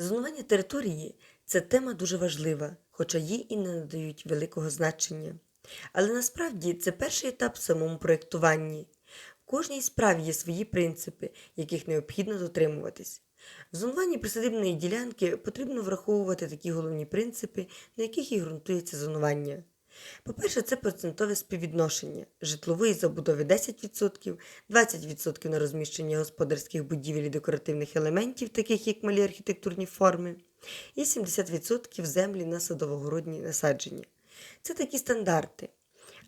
Зонування території це тема дуже важлива, хоча їй і не надають великого значення. Але насправді це перший етап в самому проєктуванні. В кожній справі є свої принципи, яких необхідно дотримуватись. В зонуванні присадибної ділянки потрібно враховувати такі головні принципи, на яких і ґрунтується зонування. По-перше, це процентове співвідношення житлової забудови 10%, 20% на розміщення господарських будівель і декоративних елементів, таких як малі архітектурні форми, і 70% землі на садовогородні насадження. Це такі стандарти.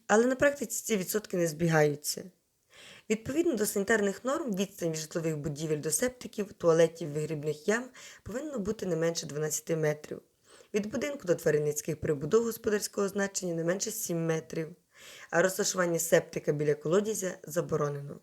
Але на практиці ці відсотки не збігаються. Відповідно до санітарних норм, відстань від житлових будівель до септиків, туалетів, вигрібних ям повинно бути не менше 12 метрів. Від будинку до тваринницьких прибудов господарського значення не менше 7 метрів, а розташування септика біля колодязя заборонено.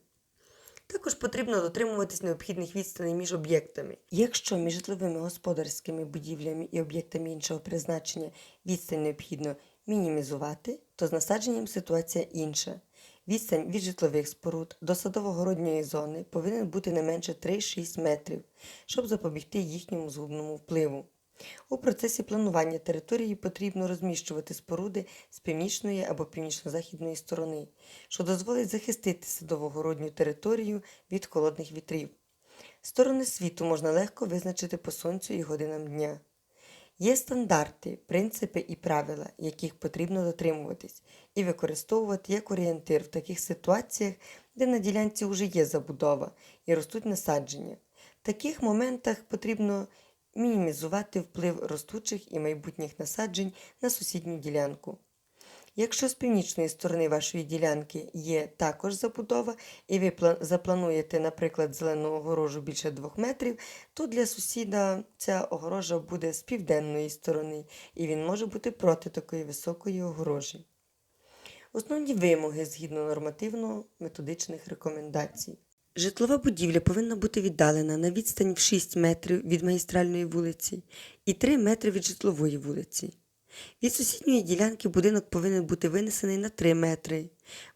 Також потрібно дотримуватись необхідних відстаней між об'єктами. Якщо між житловими господарськими будівлями і об'єктами іншого призначення відстань необхідно мінімізувати, то з насадженням ситуація інша. Відстань від житлових споруд до садово-городньої зони повинен бути не менше 3-6 метрів, щоб запобігти їхньому згубному впливу. У процесі планування території потрібно розміщувати споруди з північної або північно-західної сторони, що дозволить захистити садово-городню територію від холодних вітрів. Сторони світу можна легко визначити по сонцю і годинам дня. Є стандарти, принципи і правила, яких потрібно дотримуватись, і використовувати як орієнтир в таких ситуаціях, де на ділянці вже є забудова і ростуть насадження. В таких моментах потрібно мінімізувати вплив ростучих і майбутніх насаджень на сусідню ділянку. Якщо з північної сторони вашої ділянки є також забудова, і ви заплануєте, наприклад, зелену огорожу більше 2 метрів, то для сусіда ця огорожа буде з південної сторони, і він може бути проти такої високої огорожі. Основні вимоги згідно нормативно-методичних рекомендацій. Житлова будівля повинна бути віддалена на відстань в 6 метрів від магістральної вулиці і 3 метри від житлової вулиці. Від сусідньої ділянки будинок повинен бути винесений на 3 метри,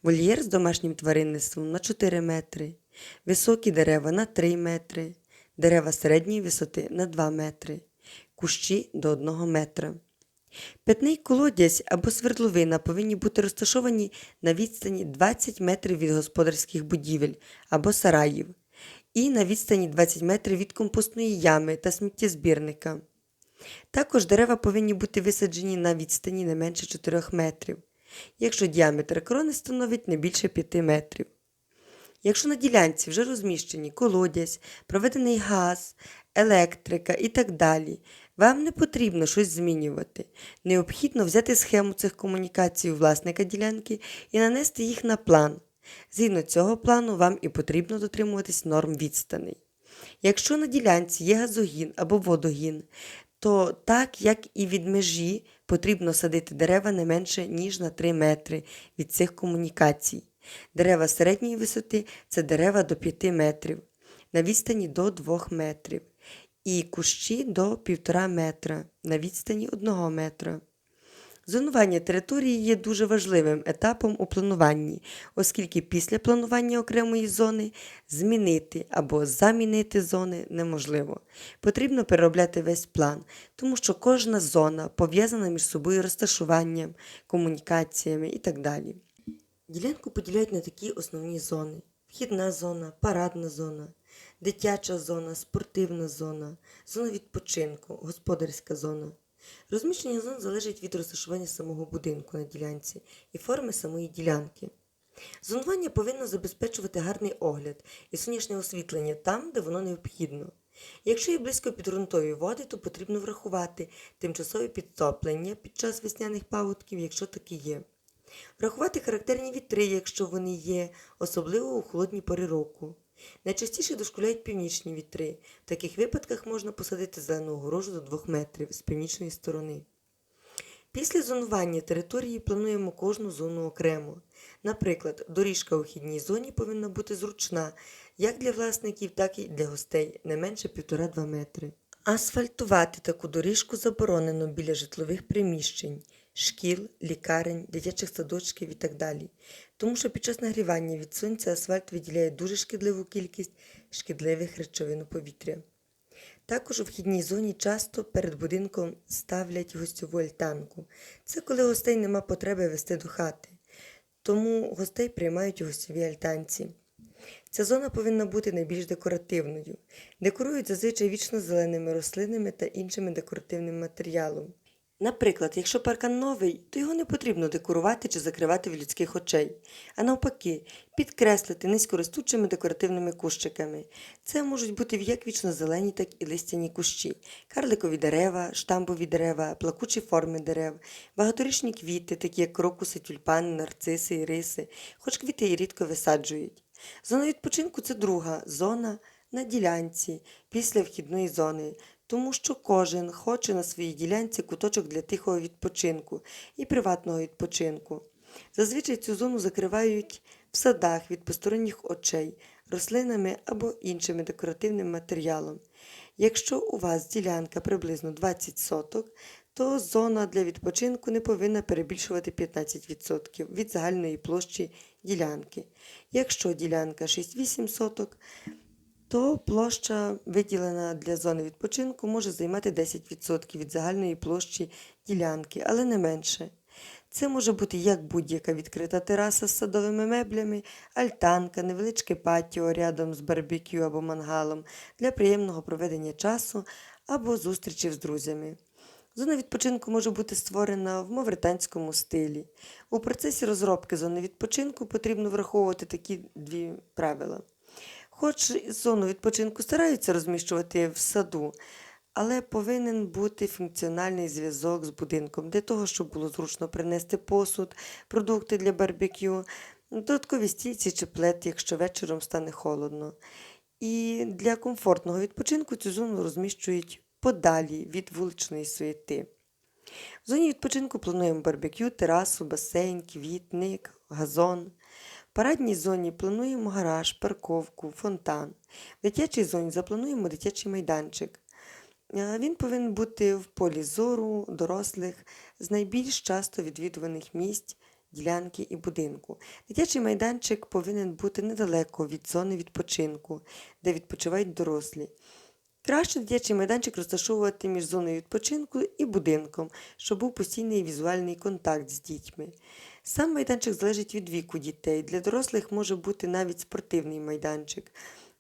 вольєр з домашнім тваринництвом на 4 метри, високі дерева на 3 метри, дерева середньої висоти на 2 метри, кущі до 1 метра. Питний колодязь або свердловина повинні бути розташовані на відстані 20 метрів від господарських будівель або сараїв і на відстані 20 метрів від компостної ями та сміттєзбірника. Також дерева повинні бути висаджені на відстані не менше 4 метрів, якщо діаметр крони становить не більше 5 метрів. Якщо на ділянці вже розміщені колодязь, проведений газ, електрика і так далі, вам не потрібно щось змінювати. Необхідно взяти схему цих комунікацій у власника ділянки і нанести їх на план. Згідно цього плану вам і потрібно дотримуватись норм відстаней. Якщо на ділянці є газогін або водогін, то так як і від межі потрібно садити дерева не менше, ніж на 3 метри від цих комунікацій. Дерева середньої висоти це дерева до 5 метрів, на відстані до 2 метрів, і кущі до 1,5 метра на відстані 1 метра. Зонування території є дуже важливим етапом у плануванні, оскільки після планування окремої зони змінити або замінити зони неможливо. Потрібно переробляти весь план, тому що кожна зона пов'язана між собою розташуванням, комунікаціями і так далі. Ділянку поділяють на такі основні зони: вхідна зона, парадна зона, дитяча зона, спортивна зона, зона відпочинку, господарська зона. Розміщення зон залежить від розташування самого будинку на ділянці і форми самої ділянки. Зонування повинно забезпечувати гарний огляд і сонячне освітлення там, де воно необхідно. Якщо є близько підґрунтові води, то потрібно врахувати тимчасове підтоплення під час весняних паводків, якщо такі є. Врахувати характерні вітри, якщо вони є, особливо у холодні пори року. Найчастіше дошкуляють північні вітри. В таких випадках можна посадити зелену огорожу до 2 метрів з північної сторони. Після зонування території плануємо кожну зону окремо. Наприклад, доріжка у хідній зоні повинна бути зручна як для власників, так і для гостей не менше 1,5-2 метри. Асфальтувати таку доріжку заборонено біля житлових приміщень, шкіл, лікарень, дитячих садочків і так далі, тому що під час нагрівання від сонця асфальт виділяє дуже шкідливу кількість шкідливих речовин у повітря. Також у вхідній зоні часто перед будинком ставлять гостьову альтанку. Це коли гостей нема потреби вести до хати. Тому гостей приймають у гостьовій альтанці. Ця зона повинна бути найбільш декоративною. Декорують зазвичай вічно зеленими рослинами та іншими декоративним матеріалом. Наприклад, якщо паркан новий, то його не потрібно декорувати чи закривати від людських очей, а навпаки, підкреслити низькоростучими декоративними кущиками. Це можуть бути як вічно-зелені, так і листяні кущі, карликові дерева, штамбові дерева, плакучі форми дерев, багаторічні квіти, такі як крокуси, тюльпани, нарциси, іриси, хоч квіти і рідко висаджують. Зона відпочинку це друга зона на ділянці після вхідної зони, тому що кожен хоче на своїй ділянці куточок для тихого відпочинку і приватного відпочинку. Зазвичай цю зону закривають в садах від посторонніх очей, рослинами або іншим декоративним матеріалом. Якщо у вас ділянка приблизно 20 соток, то зона для відпочинку не повинна перебільшувати 15% від загальної площі ділянки. Якщо ділянка 6-8 соток, то площа, виділена для зони відпочинку, може займати 10% від загальної площі ділянки, але не менше. Це може бути як будь-яка відкрита тераса з садовими меблями, альтанка, невеличке патіо рядом з барбекю або мангалом для приємного проведення часу або зустрічі з друзями. Зона відпочинку може бути створена в мавританському стилі. У процесі розробки зони відпочинку потрібно враховувати такі дві правила. Хоч зону відпочинку стараються розміщувати в саду, але повинен бути функціональний зв'язок з будинком для того, щоб було зручно принести посуд, продукти для барбекю, додаткові стільці чи плед, якщо вечором стане холодно. І для комфортного відпочинку цю зону розміщують подалі від вуличної суєти. В зоні відпочинку плануємо барбекю, терасу, басейн, квітник, газон. Парадній зоні плануємо гараж, парковку, фонтан. В дитячій зоні заплануємо дитячий майданчик. Е, Він повинен бути в полі зору дорослих з найбільш часто відвідуваних місць, ділянки і будинку. Дитячий майданчик повинен бути недалеко від зони відпочинку, де відпочивають дорослі. Краще дитячий майданчик розташовувати між зоною відпочинку і будинком, щоб був постійний візуальний контакт з дітьми. Сам майданчик залежить від віку дітей. Для дорослих може бути навіть спортивний майданчик,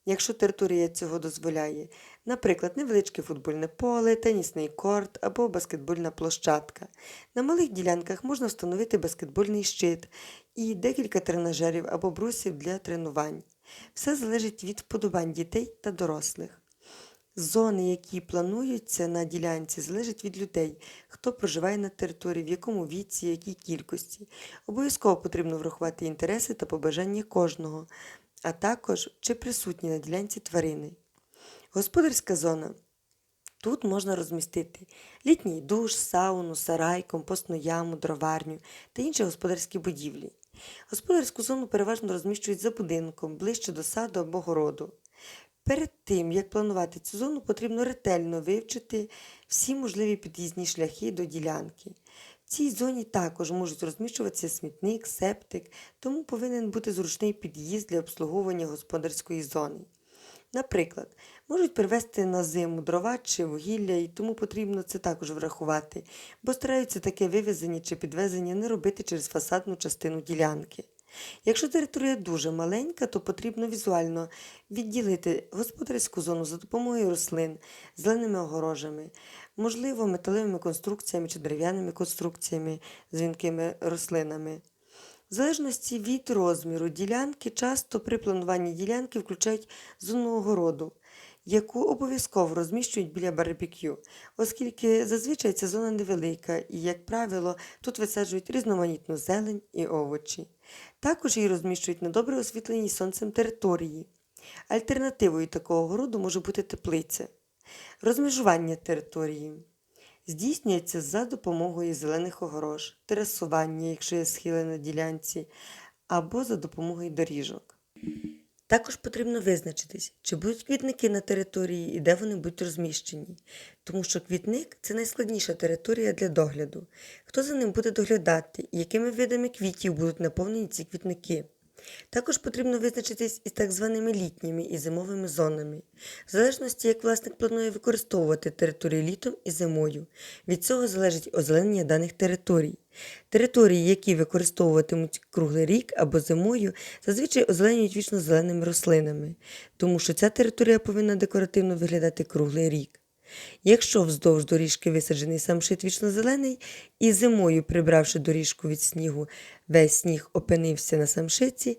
якщо територія цього дозволяє. Наприклад, невеличке футбольне поле, тенісний корт або баскетбольна площадка. На малих ділянках можна встановити баскетбольний щит і декілька тренажерів або брусів для тренувань. Все залежить від вподобань дітей та дорослих. Зони, які плануються на ділянці, залежать від людей, хто проживає на території, в якому віці, якій кількості. Обов'язково потрібно врахувати інтереси та побажання кожного, а також чи присутні на ділянці тварини. Господарська зона. Тут можна розмістити літній душ, сауну, сарай, компостну яму, дроварню та інші господарські будівлі. Господарську зону переважно розміщують за будинком, ближче до саду або городу. Перед тим, як планувати цю зону, потрібно ретельно вивчити всі можливі під'їзні шляхи до ділянки. В цій зоні також можуть розміщуватися смітник, септик, тому повинен бути зручний під'їзд для обслуговування господарської зони. Наприклад, можуть привезти на зиму дрова чи вугілля, і тому потрібно це також врахувати, бо стараються таке вивезення чи підвезення не робити через фасадну частину ділянки. Якщо територія дуже маленька, то потрібно візуально відділити господарську зону за допомогою рослин, зеленими огорожами, можливо, металевими конструкціями чи дерев'яними конструкціями з вінкими рослинами. В залежності від розміру ділянки, часто при плануванні ділянки включають зону огороду, яку обов'язково розміщують біля барбекю, оскільки зазвичай ця зона невелика і, як правило, тут висаджують різноманітну зелень і овочі. Також її розміщують на добре освітленій сонцем території. Альтернативою такого городу може бути теплиця. Розмежування території здійснюється за допомогою зелених огорож, терасування, якщо є схили на ділянці, або за допомогою доріжок. Також потрібно визначитись, чи будуть квітники на території і де вони будуть розміщені, тому що квітник це найскладніша територія для догляду. Хто за ним буде доглядати і якими видами квітів будуть наповнені ці квітники? Також потрібно визначитись із так званими літніми і зимовими зонами, в залежності, як власник планує використовувати території літом і зимою. Від цього залежить озеленення даних територій. Території, які використовуватимуть круглий рік або зимою, зазвичай озеленюють вічно зеленими рослинами, тому що ця територія повинна декоративно виглядати круглий рік. Якщо вздовж доріжки висаджений самшит вічно-зелений і зимою, прибравши доріжку від снігу, весь сніг опинився на самшиці,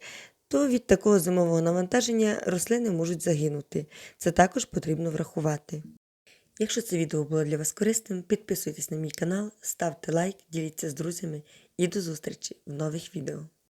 то від такого зимового навантаження рослини можуть загинути. Це також потрібно врахувати. Якщо це відео було для вас корисним, підписуйтесь на мій канал, ставте лайк, діліться з друзями і до зустрічі в нових відео.